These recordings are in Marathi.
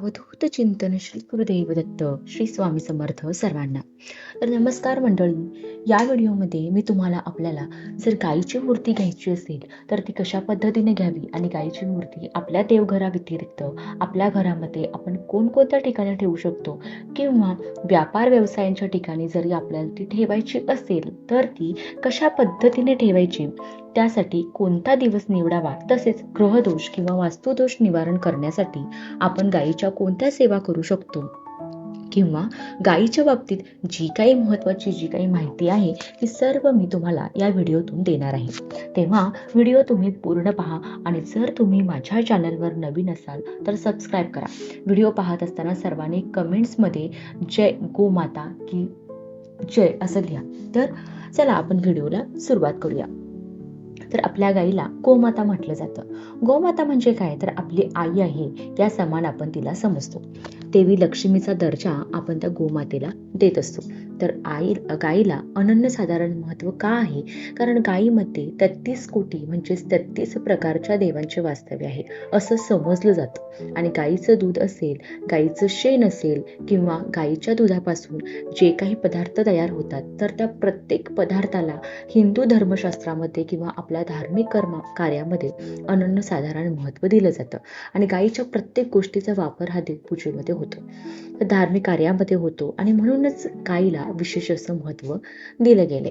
अवधूत चिंतन श्री गुरुदेव दत्त श्री स्वामी समर्थ सर्वांना. तर नमस्कार मंडळी या व्हिडिओमध्ये मी तुम्हाला आपल्याला जर गायीची मूर्ती घ्यायची असेल तर ती कशा पद्धतीने घ्यावी आणि गायीची मूर्ती आपल्या देवघराव्यतिरिक्त आपल्या घरामध्ये आपण कोणकोणत्या ठिकाणी ठेवू शकतो किंवा व्यापार व्यवसायांच्या ठिकाणी जरी आपल्याला ती ठेवायची असेल तर ती कशा पद्धतीने ठेवायची? त्यासाठी कोणता दिवस निवडावा तसेच ग्रहदोष किंवा वास्तुदोष निवारण करण्यासाठी आपण गायीच्या कोणत्या सेवा करू शकतो? किंवा गायीच्या बाबतीत जी काही महत्त्वाची जी काही माहिती आहे ती सर्व मी तुम्हाला या व्हिडिओतून देणार आहे. तेव्हा व्हिडिओ तुम्ही पूर्ण पहा आणि जर तुम्ही माझ्या चॅनलवर नवीन असाल तर सबस्क्राईब करा. व्हिडिओ पाहत असताना सर्वांनी कमेंट्समध्ये जय गोमाता की जय असं लिहा. तर चला आपण व्हिडिओला सुरुवात करूया. तर आपल्या गाईला गोमाता म्हटलं जातं. गोमाता म्हणजे काय? तर आपली आई आहे या समान आपण तिला समजतो. देवी लक्ष्मीचा दर्जा आपण त्या गोमातेला देत असतो. तर आई गाईला अनन्यसाधारण महत्त्व का आहे? कारण गायीमध्ये तेहतीस कोटी म्हणजेच तेहतीस प्रकारच्या देवांचे वास्तव्य आहे असं समजलं जातं. आणि गाईचं दूध असेल गाईचं शेण असेल किंवा गाईच्या दुधापासून जे काही पदार्थ तयार होतात तर त्या प्रत्येक पदार्थाला हिंदू धर्मशास्त्रामध्ये किंवा आपल्या धार्मिक कर्म कार्यामध्ये अनन्यसाधारण महत्त्व दिलं जातं. आणि गाईच्या प्रत्येक गोष्टीचा वापर हा देवपूजेमध्ये होतो. धार्मिक कार्यामध्ये होतो. आणि म्हणूनच गाईला विशेष असं महत्त्व दिलं गेले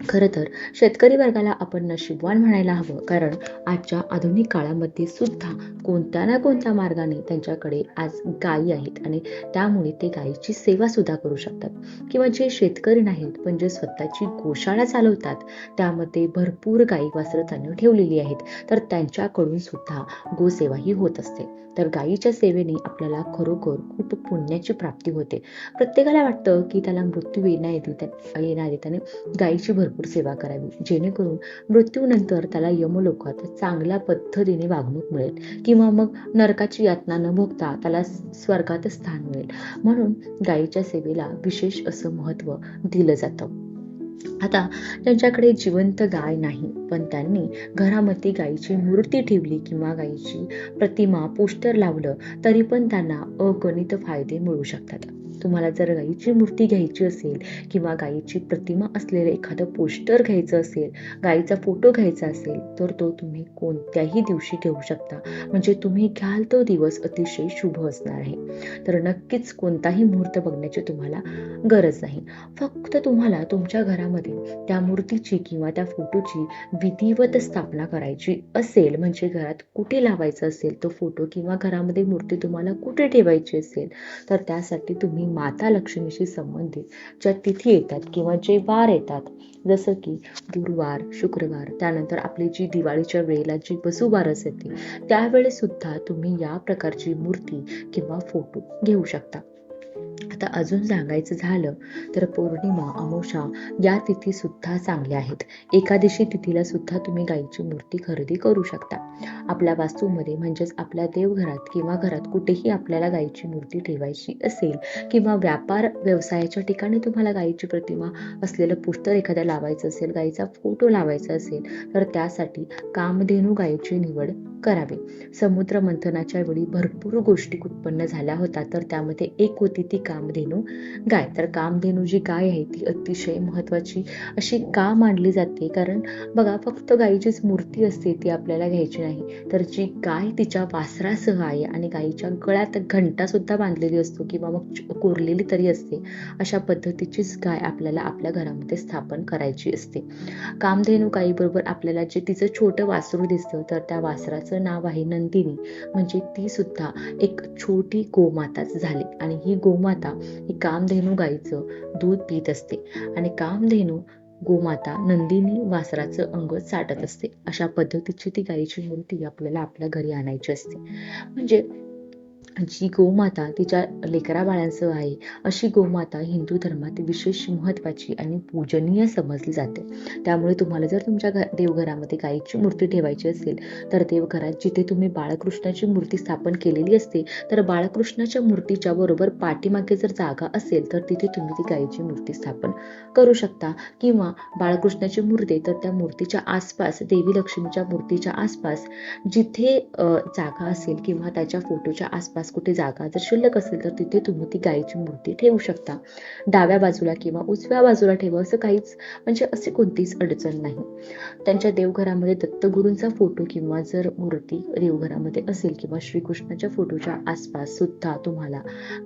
खरं तर शेतकरी वर्गाला आपण नशीबवान म्हणायला हवं कारण आजच्या आधुनिक काळामध्ये सुद्धा कोणत्या ना कोणत्या मार्गाने त्यांच्याकडे आज गायी आहेत आणि त्यामुळे ते गायीची सेवा सुद्धा करू शकतात. किंवा जे शेतकरी नाहीत पण जे स्वतःची गोशाळा चालवतात त्यामध्ये भरपूर गायी वासरं त्यांनी ठेवलेली आहेत तर त्यांच्याकडून सुद्धा गोसेवा ही होत असते. तर गायीच्या सेवेने आपल्याला खरोखर खूप पुण्याची प्राप्ती होते. प्रत्येकाला वाटतं की त्याला मृत्यू येण्याआधी येणार त्याने गायीची भरपूर सेवा करावी. जेणेकरून मृत्यूनंतर त्याला यमलोकात चांगल्या पद्धतीने वागणूक मिळेल. किंवा मग नरकाची यातना न भोगता त्याला स्वर्गात स्थान मिळेल. म्हणून गायीच्या सेवेला विशेष असं महत्त्व दिलं जातं. आता त्यांच्याकडे जिवंत गाय नाही. पण त्यांनी घरामध्ये गायीची मूर्ती ठेवली किंवा गायीची प्रतिमा पोस्टर लावलं तरी पण त्यांना अगणित फायदे मिळू शकतात. तुम्हाला जर गाईची मूर्ती घ्यायची असेल किंवा गाईची प्रतिमा असलेलं एखादं पोस्टर घ्यायचं असेल गाईचा फोटो घ्यायचा असेल तर तो तुम्ही कोणत्याही दिवशी घेऊ शकता. म्हणजे तुम्ही घ्याल तो दिवस अतिशय शुभ असणार आहे. तर नक्कीच कोणताही मुहूर्त बघण्याची तुम्हाला गरज नाही. फक्त तुम्हाला तुमच्या घरामध्ये त्या मूर्तीची किंवा त्या फोटोची विधिवत स्थापना करायची असेल म्हणजे घरात कुठे लावायचं असेल तो फोटो किंवा घरामध्ये मूर्ती तुम्हाला कुठे ठेवायची असेल तर त्यासाठी तुम्ही माता लक्ष्मीशी संबंधित ज्या तिथी येतात किंवा जे वार येतात जसं की गुरुवार शुक्रवार त्यानंतर आपली जी दिवाळीच्या वेळेला जी वसुबारस येते त्यावेळेस सुद्धा तुम्ही या प्रकारची मूर्ती किंवा फोटो घेऊ शकता. आता अजून सांगायचं झालं तर पौर्णिमा अमोषा या तिथी सुद्धा चांगल्या आहेत. एकादशी तिथीला सुद्धा तुम्ही गायीची मूर्ती खरेदी करू शकता. आपल्या वास्तूमध्ये म्हणजेच आपल्या देवघरात किंवा घरात कुठेही आपल्याला गायीची मूर्ती ठेवायची असेल किंवा व्यापार व्यवसायाच्या ठिकाणी तुम्हाला गायीची प्रतिमा असलेलं पोस्टर एखाद्या लावायचं असेल गायीचा फोटो लावायचा असेल तर त्यासाठी कामधेनू गायीची निवड करावे. समुद्र मंथनाच्या वेळी भरपूर गोष्टी उत्पन्न झाल्या होत्या तर त्यामध्ये एक होती ती कामधेनू गाय. तर कामधेनू जी गाय आहे ती अतिशय महत्वाची अशी का मानली जाते? कारण बघा फक्त गायीचीच मूर्ती असते ती आपल्याला घ्यायची नाही. तर जी गाय तिच्या वासरासह आहे आणि गायीच्या गळ्यात घंटा सुद्धा बांधलेली असतो किंवा मग कोरलेली तरी असते अशा पद्धतीचीच गाय आपल्याला आपल्या घरामध्ये स्थापन करायची असते. कामधेनू गायीबरोबर आपल्याला जे तिचं छोटं वासरू दिसतं तर त्या वासराचं नाव आहे नंदिनी. म्हणजे ती सुद्धा एक छोटी गोमाताच झाली. आणि ही गोमाता ही कामधेनू गाईचं दूध पित असते. आणि कामधेनू गोमाता नंदिनी वासराचं अंग चाटत असते. अशा पद्धतीची ती गायीची मूर्ती आपल्याला आपल्या घरी आणायची असते. म्हणजे जी गोमाता तिच्या लेकरा बाळांसह आहे अशी गोमाता हिंदू धर्मात विशेष महत्त्वाची आणि पूजनीय समजली जाते. त्यामुळे तुम्हाला जर तुमच्या घ देवघरामध्ये गायीची मूर्ती ठेवायची असेल तर देवघरात जिथे तुम्ही बाळकृष्णाची मूर्ती स्थापन केलेली असते तर बाळकृष्णाच्या मूर्तीच्या बरोबर पाठीमागे जर जागा असेल तर तिथे तुम्ही ती गायीची मूर्ती स्थापन करू शकता. किंवा बाळकृष्णाची मूर्ती तर त्या मूर्तीच्या आसपास देवी लक्ष्मीच्या मूर्तीच्या आसपास जिथे जागा असेल किंवा त्याच्या फोटोच्या आसपास आसपास कुठे जागा जर शिल्लक असेल तर तिथे तुम्ही ती गायीची मूर्ती ठेवू शकता. डाव्या बाजूला किंवा उजव्या बाजूला ठेवा असं काहीच म्हणजे अशी कोणतीच अडचण नाही. त्यांच्या देवघरामध्ये दत्तगुरूंचा फोटो किंवा जर मूर्ती देवघरामध्ये असेल किंवा श्रीकृष्णाच्या फोटोच्या आसपास सुद्धा तुम्हाला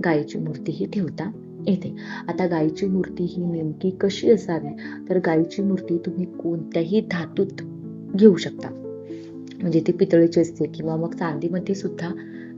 गायीची मूर्ती ही ठेवता येते. आता गायीची मूर्ती ही नेमकी कशी असावी? तर गायीची मूर्ती तुम्ही कोणत्याही धातूत घेऊ शकता. म्हणजे ती पितळेची असते किंवा मग चांदीमध्ये सुद्धा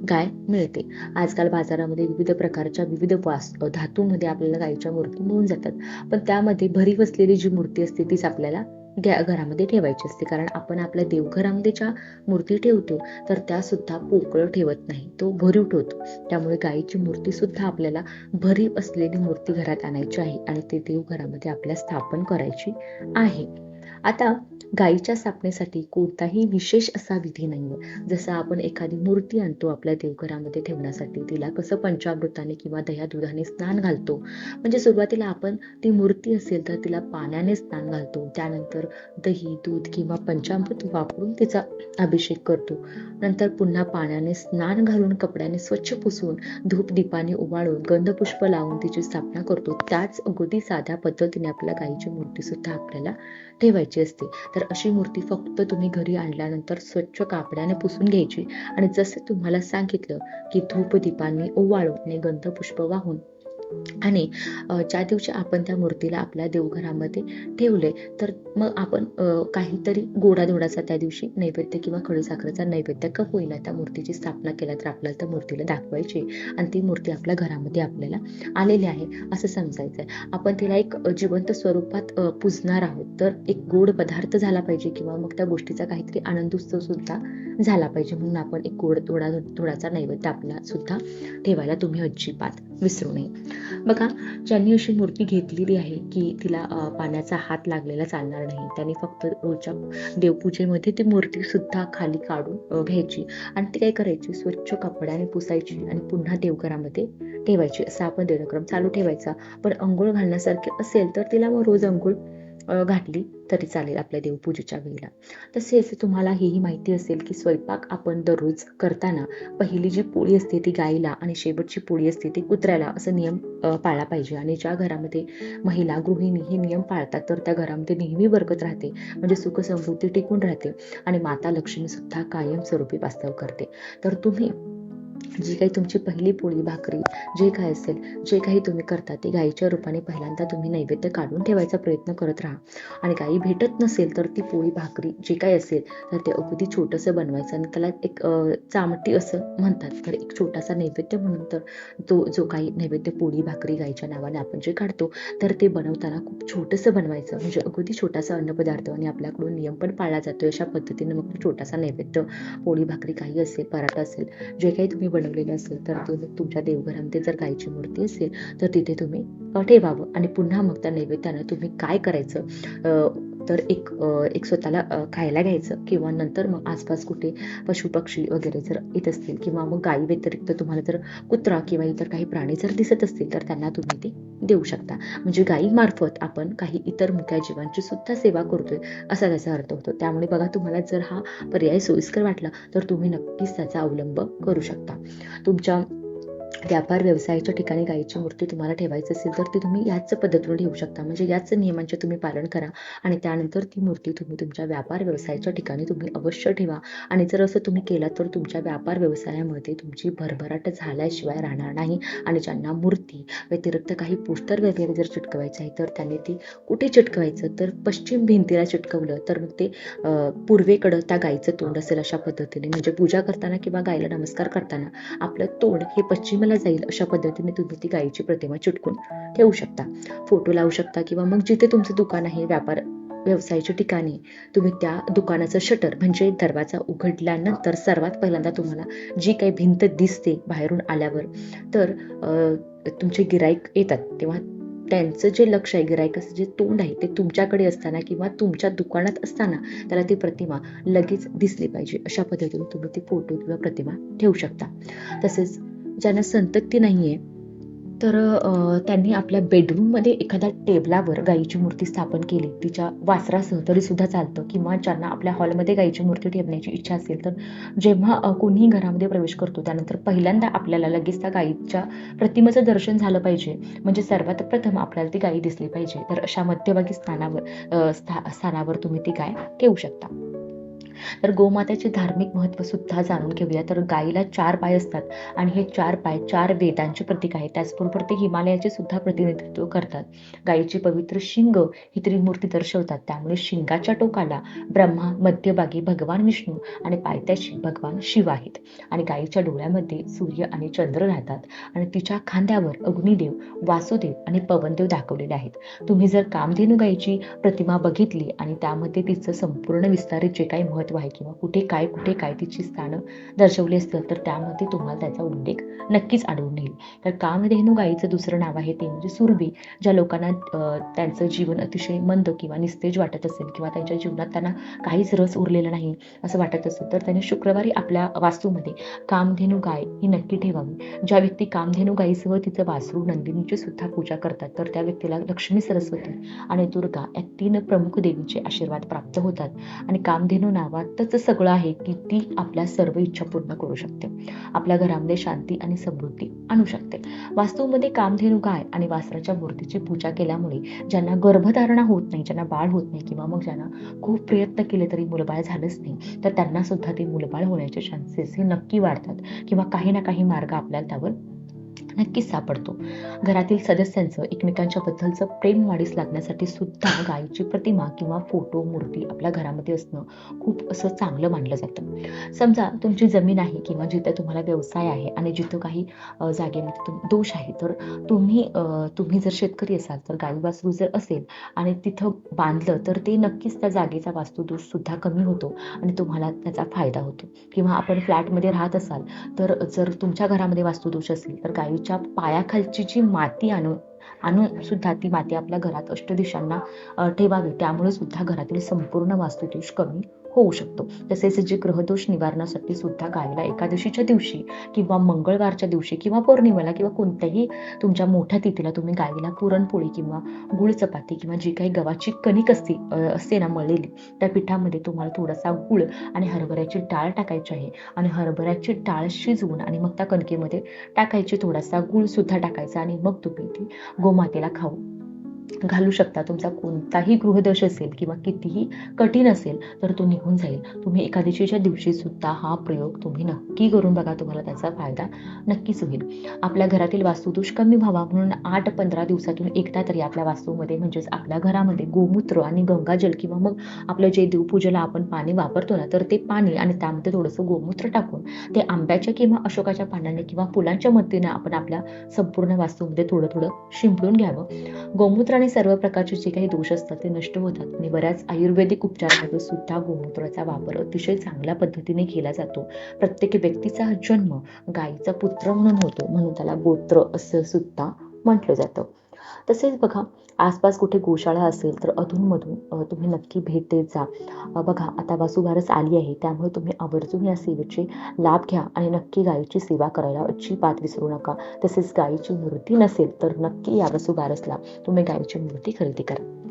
गाय मिळते. आजकाल बाजारामध्ये विविध प्रकारच्या विविध वास धातूमध्ये आपल्याला गायीच्या मूर्ती मिळून जातात. पण त्यामध्ये भरीव असलेली जी मूर्ती असते तीच आपल्याला घरामध्ये ठेवायची असते. कारण आपण आपल्या देवघरामध्ये ज्या मूर्ती ठेवतो तर त्या सुद्धा पोकळ ठेवत नाही. तो भरीव ठेवतो त्यामुळे गायीची मूर्ती सुद्धा आपल्याला भरीव असलेली मूर्ती घरात आणायची आहे आणि ते देवघरामध्ये आपल्या स्थापन करायची आहे. आता गायीच्या स्थापनेसाठी कोणताही विशेष असा विधी नाहीये. जसं आपण एखादी मूर्ती आणतो आपल्या देवघरामध्ये ठेवण्यासाठी तिला कसं पंचामृताने किंवा दह्या दुधाने स्नान घालतो. म्हणजे सुरुवातीला आपण ती मूर्ती असेल तर तिला पाण्याने स्नान घालतो. त्यानंतर दही दूध किंवा पंचामृत वापरून तिचा अभिषेक करतो. नंतर पुन्हा पाण्याने स्नान घालून कपड्याने स्वच्छ पुसून धूप दीपाने उवाळून गंधपुष्प लावून तिची स्थापना करतो. त्याच अगदी साध्या पद्धतीने आपल्या गायीची मूर्ती सुद्धा आपल्याला ठेवायची असते. तर अशी मूर्ती फक्त तुम्ही घरी आणल्यानंतर स्वच्छ कापडाने पुसून घ्यायची. आणि जसे तुम्हाला सांगितलं की धूप दीपांनी ओवाळून गंधपुष्प वाहून आणि ज्या दिवशी आपण त्या मूर्तीला आपल्या देवघरामध्ये ठेवले तर मग आपण काहीतरी गोडाधोडाचा त्या दिवशी नैवेद्य किंवा खडीसाखरेचा नैवेद्य का होईना त्या मूर्तीची स्थापना केला तर आपल्याला त्या मूर्तीला दाखवायची आणि ती मूर्ती आपल्या घरामध्ये आपल्याला आलेली आहे असं समजायचं आहे आपण तिला एक जिवंत स्वरूपात पुजणार आहोत तर एक गोड पदार्थ झाला पाहिजे किंवा मग त्या गोष्टीचा काहीतरी आनंदोत्सव सुद्धा झाला पाहिजे म्हणून आपण एक गोड थोडा थोडाचा नैवेद्य आपला सुद्धा ठेवायला तुम्ही अजिबात विसरू नये. बघा ज्यांनी अशी मूर्ती घेतलेली आहे की तिला पाण्याचा हात लागलेला चालणार नाही त्यांनी फक्त रोजच्या देवपूजेमध्ये ती मूर्ती सुद्धा खाली काढून घ्यायची आणि ती काय करायची? स्वच्छ कपड्याने पुसायची आणि पुन्हा देवघरामध्ये ठेवायची. असा आपण देवक्रम चालू ठेवायचा. पण अंघोळ घालण्यासारखे असेल तर तिला मग रोज अंघोळ घातली तरी चालेल आपल्या देवपूजेच्या वेळेला. तसेच तुम्हाला हेही माहिती असेल की स्वयंपाक आपण दररोज करताना पहिली जी पोळी असते ती गाईला आणि शेवटची पोळी असते ती कुत्र्याला असं नियम पाळला पाहिजे. आणि ज्या घरामध्ये महिला गृहिणी हे नियम पाळतात तर त्या घरामध्ये नेहमी बरकत राहते. म्हणजे सुख समृद्धी टिकून राहते. आणि माता लक्ष्मी सुद्धा कायमस्वरूपी वास्तव करते. तर तुम्ही जी काही तुमची पहिली पोळी भाकरी जे काय असेल जे काही तुम्ही करता ते गाईच्या रूपाने पहिल्यांदा तुम्ही नैवेद्य काढून ठेवायचा प्रयत्न करत राहा. आणि गाई भेटत नसेल तर ती पोळी भाकरी जे काही असेल तर ते अगदी छोटंसं बनवायचं. आणि त्याला एक चामटी असं म्हणतात. तर एक छोटासा नैवेद्य म्हणून तर तो जो काही नैवेद्य पोळी भाकरी गाईच्या नावाने आपण जे काढतो तर ते बनवताना खूप छोटंसं बनवायचं. म्हणजे अगदी छोटासा अन्नपदार्थ आणि आपल्याकडून नियम पण पाळला जातो अशा पद्धतीने मग छोटासा नैवेद्य पोळी भाकरी काही असेल पराठा असेल जे काही तुम्ही बनवलेलं असेल तर तुमच्या देवघरामध्ये जर गायची मूर्ती असेल तर तिथे तुम्ही ठेवावं. आणि पुन्हा मग त्या नैवेद्यानं तुम्ही काय करायचं? तर एक एक स्वतःला खायला घ्यायचं किंवा नंतर मग आसपास कुठे पशुपक्षी वगैरे जर येत असतील किंवा मग गायी व्यतिरिक्त तुम्हाला जर कुत्रा किंवा इतर काही प्राणी जर दिसत असतील तर त्यांना तुम्ही ते देऊ शकता. म्हणजे गाईमार्फत आपण काही इतर मुक्या जीवांची सुद्धा सेवा करतोय असा त्याचा अर्थ होतो. त्यामुळे बघा तुम्हाला जर हा पर्याय सोयीस्कर वाटला तर तुम्ही नक्कीच त्याचा अवलंब करू शकता. तुमच्या व्यापार व्यवसायाच्या ठिकाणी गायीची मूर्ती तुम्हाला ठेवायची असेल तर ती तुम्ही याच पद्धतीने ठेवू शकता. म्हणजे याच नियमांचे तुम्ही पालन करा आणि त्यानंतर ती मूर्ती तुम्ही तुमच्या व्यापार व्यवसायाच्या ठिकाणी तुम्ही अवश्य ठेवा. आणि जर असं तुम्ही केलं तर तुमच्या व्यापार व्यवसायामध्ये तुमची भरभराट झाल्याशिवाय राहणार नाही. आणि ज्यांना मूर्ती व्यतिरिक्त काही पोस्टर वगैरे जर चिटकवायचं आहे तर त्यांनी ती कुठे चिटकवायचं? तर पश्चिम भिंतीला चिटकवलं तर मग ते पूर्वेकडं त्या गायीचं तोंड असेल अशा पद्धतीने. म्हणजे पूजा करताना किंवा गायीला नमस्कार करताना आपलं तोंड हे पश्चिम जाईल अशा पद्धतीने तुम्ही ती गायीची प्रतिमा चिटकून ठेवू शकता. फोटो लावू शकता किंवा मग जिथे तुमचं दुकान आहे व्यापार व्यवसायाच्या ठिकाणी तुम्ही त्या दुकानाचं शटर म्हणजे दरवाजा उघडल्यानंतर सर्वात पहिल्यांदा तुम्हाला जी काही भिंत दिसते बाहेरून आल्यावर तर तुमचे गिराईक येतात. तेव्हा त्यांचं जे लक्ष आहे गिरायकाचं जे तोंड आहे ते तुमच्याकडे असताना किंवा तुमच्या दुकानात असताना त्याला ती प्रतिमा लगेच दिसली पाहिजे. अशा पद्धतीने तुम्ही ती फोटो किंवा प्रतिमा ठेवू शकता. तसेच ज्यांना संतती आहे तर त्यांनी आपल्या बेडरूममध्ये एखाद्या टेबलावर गाईची मूर्ती स्थापन केली. तिच्या वासरासह तरी सुद्धा चालतं. किंवा ज्यांना आपल्या हॉलमध्ये गाईची मूर्ती ठेवण्याची इच्छा असेल तर जेव्हा कोणीही घरामध्ये प्रवेश करतो त्यानंतर पहिल्यांदा आपल्याला लगेच त्या गाईच्या प्रतिमेचं दर्शन झालं पाहिजे. म्हणजे सर्वात प्रथम आपल्याला ती गाई दिसली पाहिजे. तर अशा मध्यभागी स्थानावर स्था स्थानावर तुम्ही ती गाय ठेवू शकता. तर गोमातेचे धार्मिक महत्त्व सुद्धा जाणून घेऊया. तर गाईला चार पाय असतात आणि हे चार पाय चार वेदांचे प्रतीक आहे. त्याचबरोबर ते हिमालयाचे सुद्धा प्रतिनिधित्व करतात. गायीची पवित्र शिंग ही त्रिमूर्ती दर्शवतात. त्यामुळे शिंगाच्या टोकाला ब्रह्मा मध्यभागी भगवान विष्णू आणि पायथ्याशी भगवान शिव आहेत. आणि गाईच्या डोळ्यामध्ये सूर्य आणि चंद्र राहतात आणि तिच्या खांद्यावर अग्निदेव वासुदेव आणि पवनदेव दाखवलेले आहेत. तुम्ही जर कामधेनू गाईची प्रतिमा बघितली आणि त्यामध्ये तिचं संपूर्ण विस्तारित जे काही महत्त्व आहे किंवा कुठे काय कुठे काय तिची स्थानं दर्शवली असतील तर त्यामध्ये तुम्हाला त्याचा उल्लेख नक्कीच आढळून येईल. तर कामधेनू गायीचं दुसरं नाव आहे ते म्हणजे सुरभी ज्या लोकांना त्यांचं जीवन अतिशय मंद किंवा निस्तेज वाटत असेल किंवा त्यांच्या जीवनात त्यांना काहीच रस उरलेला नाही असं वाटत असेल तर त्यांनी शुक्रवारी आपल्या वास्तूमध्ये कामधेनू गाय ही नक्की ठेवावी. ज्या व्यक्ती कामधेनू गायीसह तिचं वासरू नंदिनीची सुद्धा पूजा करतात तर त्या व्यक्तीला लक्ष्मी सरस्वती आणि दुर्गा या तीन प्रमुख देवीचे आशीर्वाद प्राप्त होतात. आणि कामधेनू नाव नावातच सगळं आहे की ती आपल्या सर्व इच्छा पूर्ण करू शकते. आपल्या घरामध्ये शांती आणि समृद्धी आणू शकते. वास्तूमध्ये कामधेनू गाय आणि वासराच्या मूर्तीची पूजा केल्यामुळे ज्यांना गर्भधारणा होत नाही ज्यांना बाळ होत नाही किंवा मग ज्यांना खूप प्रयत्न केले तरी मुलबाळ झालंच नाही तर त्यांना सुद्धा ते मुलबाळ होण्याचे चान्सेस हे नक्की वाढतात किंवा काही ना काही मार्ग आपल्याला त्यावर नक्कीच सापडतो. घरातील सदस्यांचं एकमेकांच्या बद्दलचं प्रेम वाढीस लागण्यासाठी सुद्धा गायीची प्रतिमा किंवा फोटो मूर्ती आपल्या घरामध्ये असणं खूप असं चांगलं मानलं जातं. समजा तुमची जमीन आहे किंवा जिथे तुम्हाला व्यवसाय आहे आणि जिथं काही जागेमध्ये दोष आहे तर तुम्ही तुम्ही जर शेतकरी असाल तर गाई वासरू जर असेल आणि तिथं बांधलं तर ते नक्कीच त्या जागेचा वास्तुदोष सुद्धा कमी होतो आणि तुम्हाला त्याचा फायदा होतो. किंवा आपण फ्लॅटमध्ये राहत असाल तर जर तुमच्या घरामध्ये वास्तुदोष असेल तर गायीच्या पायाखालची जी माती आणून आणून सुद्धा ती माती आपल्या घरात अष्टदिशांना ठेवावी. त्यामुळे सुद्धा घरातील संपूर्ण वास्तुदोष कमी होऊ शकतो. तसेच जे ग्रहदोष निवारणासाठी सुद्धा गायला एकादशीच्या दिवशी किंवा मंगळवारच्या दिवशी किंवा पौर्णिमेला किंवा कोणत्याही तुमच्या मोठ्या तिथीला तुम्ही गायीला पुरणपोळी किंवा गुळ चपाती किंवा जी काही गव्हाची कणिक असते असते ना मळलेली त्या पिठामध्ये तुम्हाला थोडासा गुळ आणि हरभऱ्याची डाळ टाकायची आहे. आणि हरभऱ्याची डाळ शिजवून आणि मग त्या कणकेमध्ये टाकायची थोडासा गुळ सुद्धा टाकायचा आणि मग तुम्ही ती गोमातेला खाऊ. घालू शकता. तुमचा कोणताही गृहदोष असेल किंवा कितीही कठीण असेल तर तो निघून जाईल. तुम्ही एकादशीच्या दिवशी सुद्धा हा प्रयोग तुम्ही नक्की करून बघा. तुम्हाला त्याचा फायदा नक्कीच होईल. आपल्या घरातील वास्तुदोष कमी व्हावा म्हणून आठ पंधरा दिवसातून एकदा तरी आपल्या वास्तूमध्ये म्हणजेच आपल्या घरामध्ये गोमूत्र आणि गंगाजल किंवा मग आपलं जे देवपूजेला आपण पाणी वापरतो ना तर ते पाणी आणि त्यामध्ये थोडंसं गोमूत्र टाकून ते आंब्याच्या किंवा अशोकाच्या पानाने किंवा फुलांच्या मदतीने आपण आपल्या संपूर्ण वास्तूमध्ये थोडं थोडं शिंपडून घ्यावं. गोमूत्र आणि सर्व प्रकारचे जे काही दोष असतात ते नष्ट होतात. आणि बऱ्याच आयुर्वेदिक उपचारामध्ये सुद्धा गोमूत्राचा वापर अतिशय चांगल्या पद्धतीने केला जातो. प्रत्येक व्यक्तीचा जन्म गायीचा पुत्र म्हणून होतो. म्हणून त्याला गोत्र असं सुद्धा म्हटलं जातं. तसेच बघा आसपास कुठे गोशाळा असेल तर अधूनमधून तुम्ही नक्की भेट देत जा. बघा आता वासुबारस आली आहे त्यामुळे तुम्ही आवर्जून या सेवेचे लाभ घ्या आणि नक्की गायीची सेवा करायला अजिबात विसरू नका. तसेच गायीची मूर्ती नसेल तर नक्की या वसुबारसला तुम्ही गायीची मूर्ती खरेदी करा.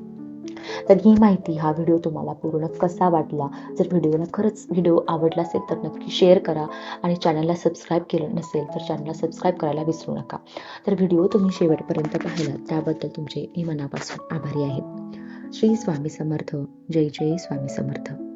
तर ही माहिती हा व्हिडिओ तुम्हाला पूर्ण कसा वाटला? जर व्हिडिओला खरंच व्हिडिओ आवडला असेल तर नक्की शेअर करा आणि चॅनलला सबस्क्राईब केलं नसेल तर चॅनलला सबस्क्राईब करायला विसरू नका. तर व्हिडिओ तुम्ही शेवटपर्यंत पाहिला त्याबद्दल तुमचे मी मनापासून आभारी आहे. श्री स्वामी समर्थ. जय जय स्वामी समर्थ.